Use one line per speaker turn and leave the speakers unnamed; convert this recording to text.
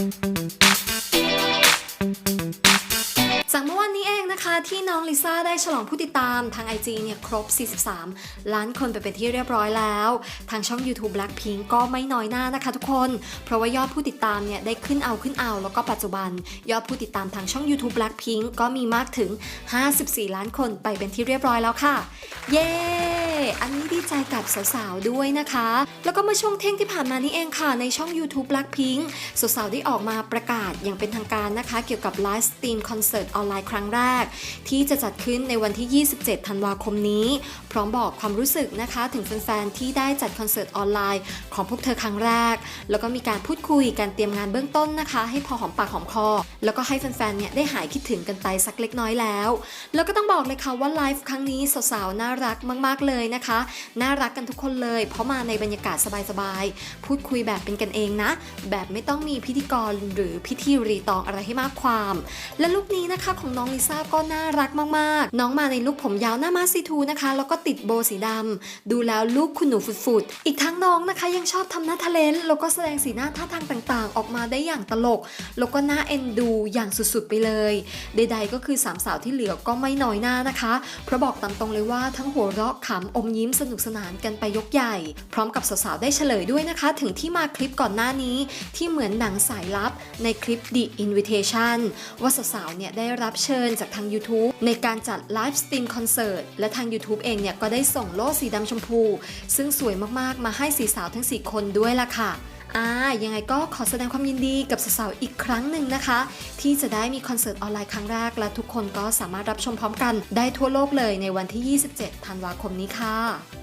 จา นะคะที่น้องลิซ่าได้ฉลองผู้ติดตามทาง IG เนี่ยครบ 43 ล้านคนไปเป็นที่เรียบร้อยแล้ว ทางช่อง YouTube Blackpink ก็ไม่น้อยหน้านะคะทุกคน เพราะว่ายอดผู้ติดตามเนี่ยได้ขึ้นเอาขึ้นเอาแล้วก็ปัจจุบัน ยอดผู้ติดตามทางช่อง YouTube Blackpink ก็มีมากถึง 54 ล้านคนไปเป็นที่เรียบร้อยแล้วค่ะ เย้ อันนี้ดีใจกับสาวๆด้วยนะคะ แล้วก็เมื่อช่วงเที่ยงที่ผ่านมานี่เองค่ะในช่อง YouTube Blackpink สาวๆได้ออกมาประกาศอย่างเป็นทางการนะคะ เกี่ยวกับไลฟ์สตรีมคอนเสิร์ตออนไลน์ครั้งแรกที่จะจัดขึ้นในวันที่ 27 ธันวาคมนี้ พร้อมบอกความรู้สึกนะคะถึงแฟนๆ ที่ได้จัดคอนเสิร์ตออนไลน์ของพวกเธอครั้งแรก แล้วก็มีการพูดคุยการเตรียมงานเบื้องต้นนะคะ ให้พอหอมปากหอมคอ แล้วก็ให้แฟนๆ เนี่ยได้หายคิดถึงกันไปสักเล็กน้อยแล้ว แล้วก็ต้องบอกเลยค่ะว่าไลฟ์ครั้งนี้สาวๆ น่ารักมาก ๆ เลยนะคะ น่ารักกันทุกคนเลย เพราะมาในบรรยากาศสบายๆ พูดคุยแบบเป็นกันเองนะ แบบไม่ต้องมีพิธีกรหรือพิธีรีตองอะไรให้มากความ และลุคนี้นะคะของน้องลิซ่าก็น่ารักมากๆ น้องมาในลุคผมยาวหน้ามาซีทูนะคะ แล้วก็ติดโบสีดำดูแล้วลูกคุณหนูฟุดๆ อีกทั้งน้องนะคะยังชอบทำหน้าทะเลนแล้วก็แสดงสีหน้าท่าทางต่างๆ ออกมาได้อย่างตลก แล้วก็น่าเอ็นดูอย่างสุดๆไปเลย ใดๆก็คือสามสาวที่เหลือก็ไม่น้อยหน้านะคะ เพราะบอกตามตรงเลยว่าทั้งหัวเราะขำอมยิ้มสนุกสนานกันไปยกใหญ่ พร้อมกับสาวๆได้เฉลยด้วยนะคะ ถึงที่มาคลิปก่อนหน้านี้ ที่เหมือนหนังสายลับในคลิป The Invitation ว่าสาวๆเนี่ยได้รับเชิญจากทาง YouTube ในการจัดไลฟ์สตรีมคอนเสิร์ตและทาง YouTube เองเนี่ยก็ได้ส่งโล่สีดำชมพู ซึ่งสวยมากๆ มาให้สีสาวทั้ง 4 คนด้วยล่ะค่ะอ่ายังไงก็ขอแสดงความยินดีกับสาวๆอีกครั้งหนึ่งนะคะ ที่จะได้มีคอนเสิร์ตออนไลน์ครั้งแรก และทุกคนก็สามารถรับชมพร้อมกันได้ทั่วโลกเลยในวันที่ 27 ธันวาคมนี้ค่ะ